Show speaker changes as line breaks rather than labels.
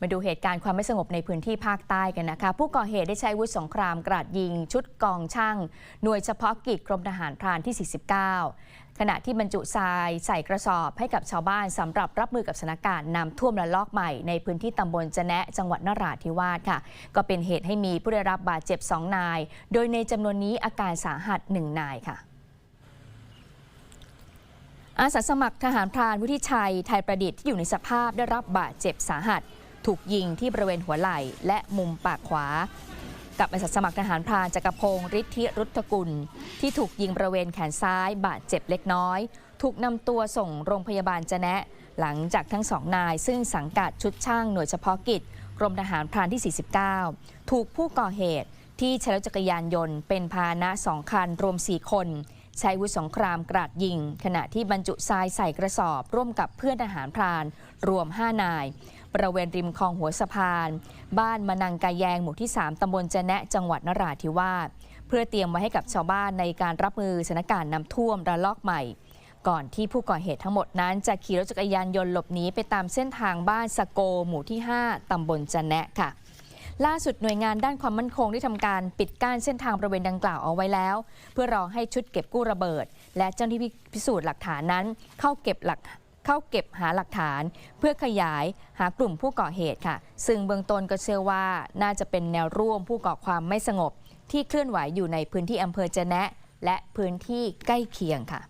มาดูเหตุการณ์ความไม่สงบในพื้นที่ภาคใต้กันนะคะ ผู้ก่อเหตุได้ใช้วุธสงครามกราดยิง ชุดกองช่าง หน่วยเฉพาะกิจกรมทหารพรานที่ 49 ขณะที่บรรจุทรายใส่กระสอบให้กับชาวบ้านสำหรับรับมือกับสถานการณ์น้ำท่วมระลอกใหม่ ในพื้นที่ตำบลจะแนะจังหวัดนราธิวาสค่ะ ก็เป็นเหตุให้มีผู้ได้รับบาดเจ็บ 2 นาย โดยในจำนวนนี้อาการสาหัส 1 นายค่ะอาสาสมัครทหารพรานวุฒิชัยไทยประดิษฐ์ที่อยู่ในสภาพได้รับบาดเจ็บสาหัส ถูกยิงที่บริเวณหัวไหล่และมุมปากขวา กับอาสาสมัครทหารพรานจักรพงศ์ฤทธิรุทธกุล ที่ถูกยิงบริเวณแขนซ้ายบาดเจ็บเล็กน้อย ถูกนำตัวส่งโรงพยาบาลจะแนะ หลังจากทั้งสองนายซึ่งสังกัดชุดช่างหน่วยเฉพาะกิจกรมทหารพรานที่ 49 ถูกผู้ก่อเหตุที่ใช้รถจักรยานยนต์เป็นพาหนะสองคันรวม 4 คน ใช้อาวุธสงครามกราดยิง ขณะที่บรรจุทรายใส่กระสอบ ร่วมกับเพื่อนทหารพราน รวม 5 นาย บริเวณริมคลองหัวสะพาน บ้านมะนังกาแยงหมู่ที่ 3 ตำบลจะแนะจังหวัดนราธิวาสเพื่อเตรียมไว้ให้กับชาวบ้านในการรับมือสถานการณ์น้ำท่วมระลอกใหม่ ก่อนที่ผู้ก่อเหตุทั้งหมดนั้น จะขี่รถจักรยานยนต์หลบหนีไปตามเส้นทางบ้านสะโกหมู่ที่ 5ตำบลจะแนะค่ะ ล่าสุดหน่วยงานด้านความมั่นคงได้ทำการปิดกั้นเส้นทางบริเวณดังกล่าวเอาไว้แล้ว เพื่อรอให้ชุดเก็บกู้ระเบิด และเจ้าหน้าที่พิสูจน์หลักฐานนั้น เข้าเก็บหลักเข้าเก็บหาหลักฐาน เพื่อขยายหากลุ่มผู้ก่อเหตุค่ะ ซึ่งเบื้องต้นก็เชื่อว่าน่าจะเป็นแนวร่วมผู้ก่อความไม่สงบ ที่เคลื่อนไหวอยู่ในพื้นที่อำเภอจะแนะ และพื้นที่ใกล้เคียงค่ะ